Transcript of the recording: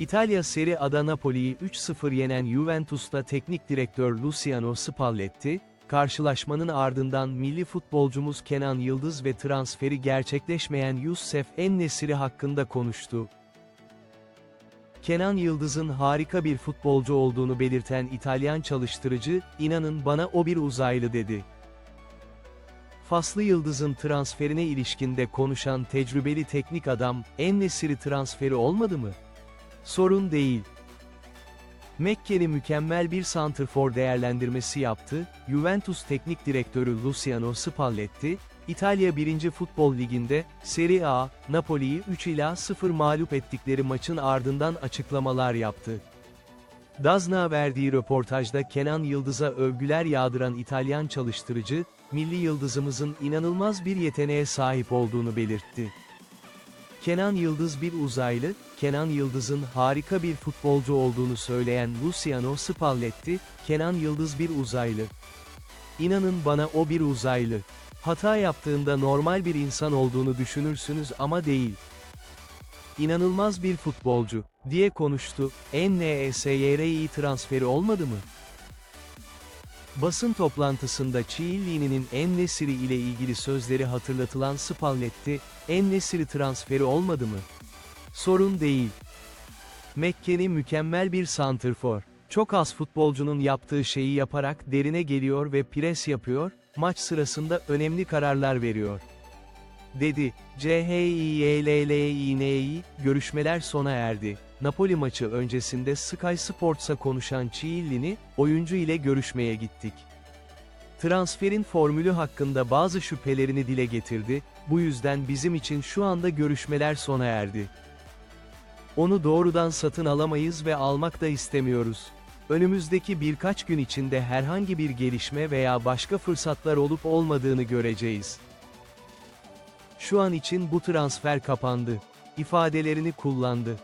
İtalya Serie A'da Napoli'yi 3-0 yenen Juventus'ta teknik direktör Luciano Spalletti, karşılaşmanın ardından milli futbolcumuz Kenan Yıldız ve transferi gerçekleşmeyen Youssef En-Nesyri hakkında konuştu. Kenan Yıldız'ın harika bir futbolcu olduğunu belirten İtalyan çalıştırıcı, inanın bana o bir uzaylı dedi. Faslı Yıldız'ın transferine ilişkinde konuşan tecrübeli teknik adam, En-Nesyri transferi olmadı mı? Sorun değil. Mekke'li mükemmel bir santrfor değerlendirmesi yaptı, Juventus Teknik Direktörü Luciano Spalletti, İtalya 1. Futbol Ligi'nde, Serie A, Napoli'yi 3 ila 0 mağlup ettikleri maçın ardından açıklamalar yaptı. Dazna verdiği röportajda Kenan Yıldız'a övgüler yağdıran İtalyan çalıştırıcı, milli yıldızımızın inanılmaz bir yeteneğe sahip olduğunu belirtti. Kenan Yıldız bir uzaylı, Kenan Yıldız'ın harika bir futbolcu olduğunu söyleyen Luciano Spalletti, Kenan Yıldız bir uzaylı. İnanın bana o bir uzaylı. Hata yaptığında normal bir insan olduğunu düşünürsünüz ama değil. İnanılmaz bir futbolcu, diye konuştu, NESYRİ transferi olmadı mı? Basın toplantısında Çiğillini'nin En-Nesyri ile ilgili sözleri hatırlatılan Spalletti, En-Nesyri transferi olmadı mı? Sorun değil. Mekke'ni mükemmel bir santrfor. Çok az futbolcunun yaptığı şeyi yaparak derine geliyor ve pres yapıyor, maç sırasında önemli kararlar veriyor. Dedi. CHİYLLİNİ, görüşmeler sona erdi. Napoli maçı öncesinde Sky Sports'a konuşan Çiğillini, oyuncu ile görüşmeye gittik. Transferin formülü hakkında bazı şüphelerini dile getirdi, bu yüzden bizim için şu anda görüşmeler sona erdi. Onu doğrudan satın alamayız ve almak da istemiyoruz. Önümüzdeki birkaç gün içinde herhangi bir gelişme veya başka fırsatlar olup olmadığını göreceğiz. Şu an için bu transfer kapandı. ifadelerini kullandı.